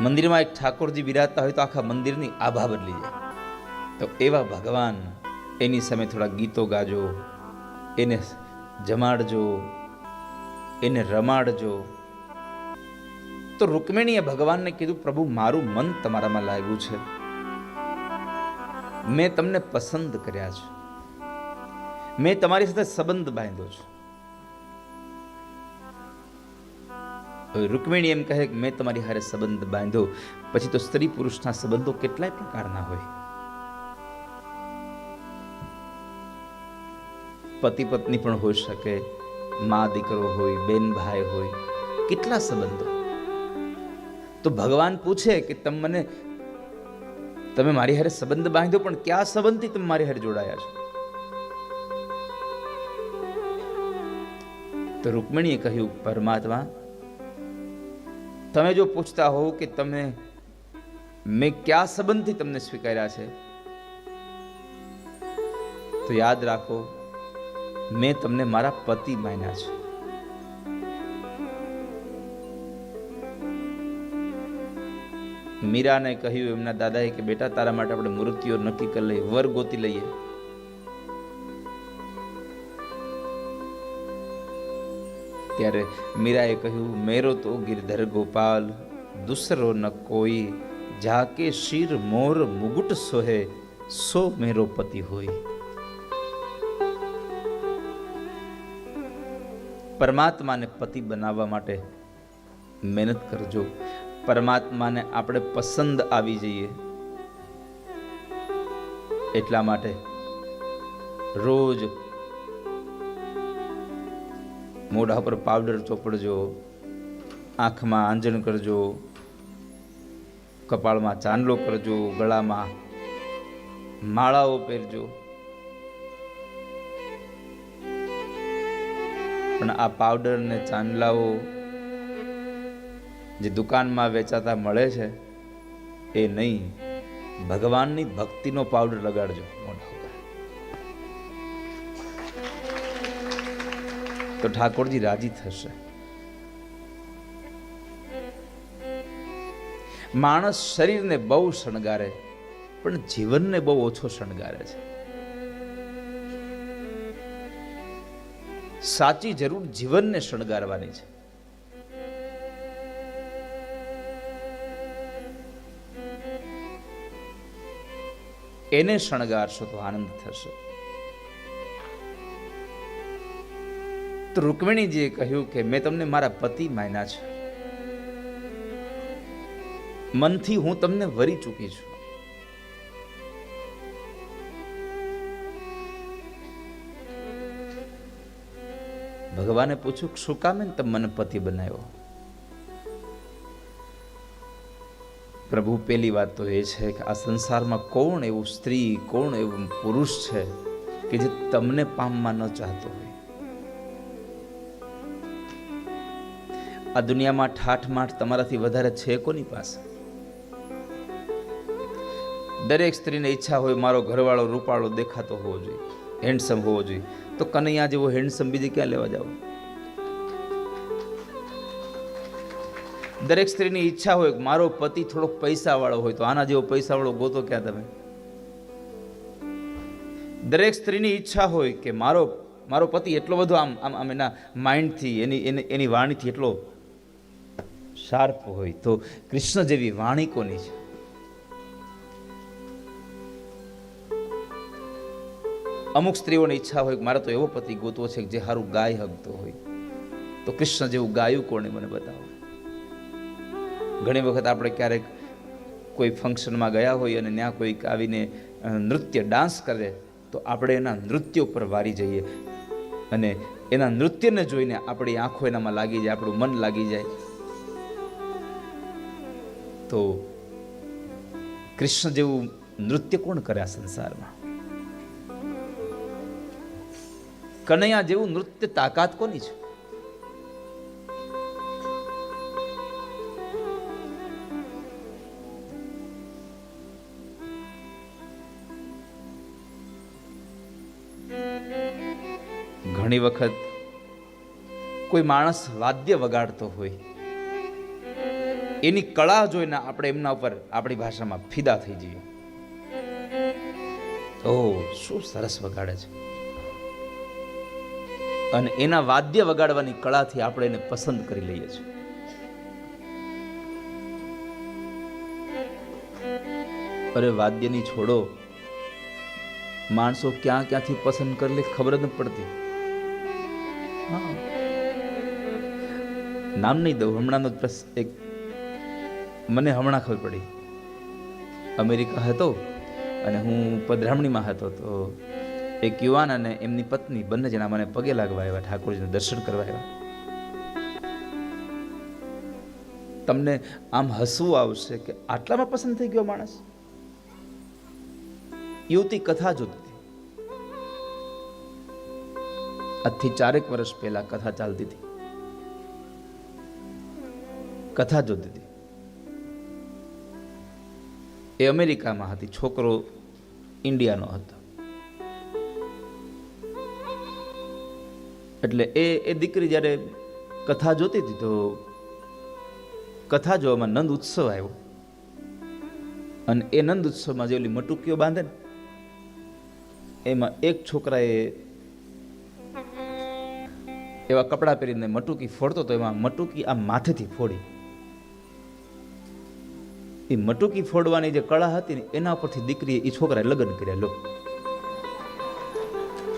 મંદિરમાં એક ઠાકોરજી બિરાજતા હોય તો આખા મંદિરની આભા બદલી જાય. તો એવા ભગવાન એની સામે થોડા ગીતો ગાજો, એને જમાડજો, એને રમાડજો. તો રૂકમિણીએ ભગવાનને કીધું, પ્રભુ, મારું મન તમારામાં લાગ્યું છે. મેં તમને પસંદ કર્યા છે. મેં તમારી સાથે સંબંધ બાંધ્યો છે. રૂકમિણી એમ કહે કે મેં તમારી હારે સંબંધ બાંધ્યો. પછી તો સ્ત્રી પુરુષના સંબંધો કેટલાય પ્રકારના હોય. પતિ પત્ની પણ હોઈ શકે, મા દીકરો હોય, બેન ભાઈ હોય, કેટલા સંબંધો. તો ભગવાન પૂછે કે તમે મને, તમે મારી હારે સંબંધ બાંધ્યો, પણ કયા સંબંધથી તમે મારી હારે જોડાયા છો? તો રૂકમણીએ કહ્યું, પરમાત્મા તમે જો પૂછતા હોવ કે તમે મેં કયા સંબંધથી તમને સ્વીકાર્યા છે, તો યાદ રાખો, મેં તમને મારા પતિ માન્યા છે. મીરાને કહ્યું એમના દાદાએ કે બેટા તારા માટે આપણે મૃત્યુ નક્કી કરી લઈએ વર ગોતી લઈએ. ત્યારે મીરાએ કહ્યું, મેરો તો ગિરધર ગોપાલ, દુસરો ન કોઈ, જાકે શિર મોર મુગુટ સોહે, સો મેરો પતિ હોય. પરમાત્માને પતિ બનાવવા માટે મહેનત કરજો. પરમાત્માને આપણે પસંદ આવી જઈએ. એટલા માટે રોજ મોઢા પર પાવડર ચોપડજો, આંખમાં આંજણ કરજો, કપાળમાં ચાંદલો કરજો, ગળામાં માળાઓ પહેરજો. પણ આ પાવડર ને ચાંદલાઓ જે દુકાનમાં વેચાતા મળે છે, એ નહીં. ભગવાનની ભક્તિનો પાવડર લગાડજો મોઢા તો ઠાકોરજી રાજી થશે. માણસ શરીરને બહુ શણગારે, પણ જીવનને બહુ ઓછો શણગારે છે. સાચી જરૂર જીવનને શણગારવાની છે. એને શણગારશો તો આનંદ થશે. તો રૂકમિણીજીએ કહ્યું કે મેં તમને મારા પતિ માન્યા છે. મનથી હું તમને વરી ચૂકી છું. ભગવાને પૂછ્યું, શું કામે તમે મને પતિ બનાવ્યો? પ્રભુ, પેલી વાત તો એ છે કે આ સંસારમાં કોણ એવું સ્ત્રી, કોણ એવું પુરુષ છે કે જે તમને પામવા ન ચાહતો હોય? આ દુનિયામાં ઠાઠમાઠ તમારાથી વધારે છે કોની પાસે? દરેક સ્ત્રીને ઈચ્છા હોય મારો ઘરવાળો રૂપાળો દેખાતો હોવો જોઈએ હેન્ડસમ હોવો જોઈએ. તો કનૈયા જેવો હેન્ડસમ બીજે ક્યાં લેવા જાવ? દરેક સ્ત્રીની ઈચ્છા હોય મારો પતિ થોડોક પૈસાવાળો હોય, તો આના જેવો પૈસાવાળો ગોતો ક્યાં તમે? દરેક સ્ત્રીની ઈચ્છા હોય કે મારો મારો પતિ એટલો બધો આમ આમ આમ એના માઇન્ડથી એની એની વાણીથી એટલો શાર્પ હોય તો કૃષ્ણ જેવી વાણી કોની છે? અમુક સ્ત્રીઓની ઈચ્છા હોય કે મારે તો એવો પતિ ગોતવો છે કે જે સારું ગાય હગતો હોય. તો કૃષ્ણ જેવું ગાયું કોણે મને બતાવો? ઘણી વખત આપણે ક્યારેક કોઈ ફંક્શનમાં ગયા હોય અને ત્યાં કોઈક આવીને નૃત્ય ડાન્સ કરે, તો આપણે એના નૃત્ય ઉપર વારી જઈએ. અને એના નૃત્યને જોઈને આપણી આંખો એનામાં લાગી જાય, આપણું મન લાગી જાય. તો કૃષ્ણ જેવું નૃત્ય કોણ કરે આ સંસારમાં? કનૈયા જેવું નૃત્ય તાકાત કોની છે? ઘણી વખત કોઈ માણસ વાદ્ય વગાડતો હોય એની કળા જોઈને આપણે એમના ઉપર આપણી ભાષામાં ફિદા થઈ જઈએ. ઓ શું સરસ વગાડે છે. અને એના વાદ્ય વગાડવાની કળાથી આપણે એને પસંદ કરી લઈએ છીએ. અરે વાદ્યની છોડો, માણસો ક્યાં ક્યાંથી પસંદ કરી લે ખબર જ પડતી. નામ નહીં દઉં, હમણાંનો એક મને હમણાં ખબર પડી. અમેરિકા હતો અને હું પધરામણીમાં હતો તો એક યુવાન અને એમની પત્ની બંને જણા મને પગે લાગવા આવ્યા, ઠાકોરજીને દર્શન કરવા આવ્યા. તમને આમ હસવું આવશે કે આટલામાં પસંદ થઈ ગયો માણસ? યુવતી કથા જોતી. હતી આજથી ચારેક વર્ષ પહેલા કથા ચાલતી હતી. કથા જોતી હતી. એ અમેરિકામાં હતી, છોકરો ઇન્ડિયાનો હતો. એટલે એ એ દીકરી જ્યારે કથા જોતી હતી તો કથા જોવામાં નંદ ઉત્સવ આવ્યો. અને એ નંદ ઉત્સવમાં જે ઓલી મટુકીઓ બાંધે ને, એમાં એક છોકરાએ એવા કપડાં પહેરીને મટુકી ફોડતો તો એમાં મટુકી આ માથેથી ફોડી. એ મટુકી ફોડવાની જે કળા હતી ને એના પરથી દીકરીએ એ છોકરાએ લગ્ન કર્યા, લો.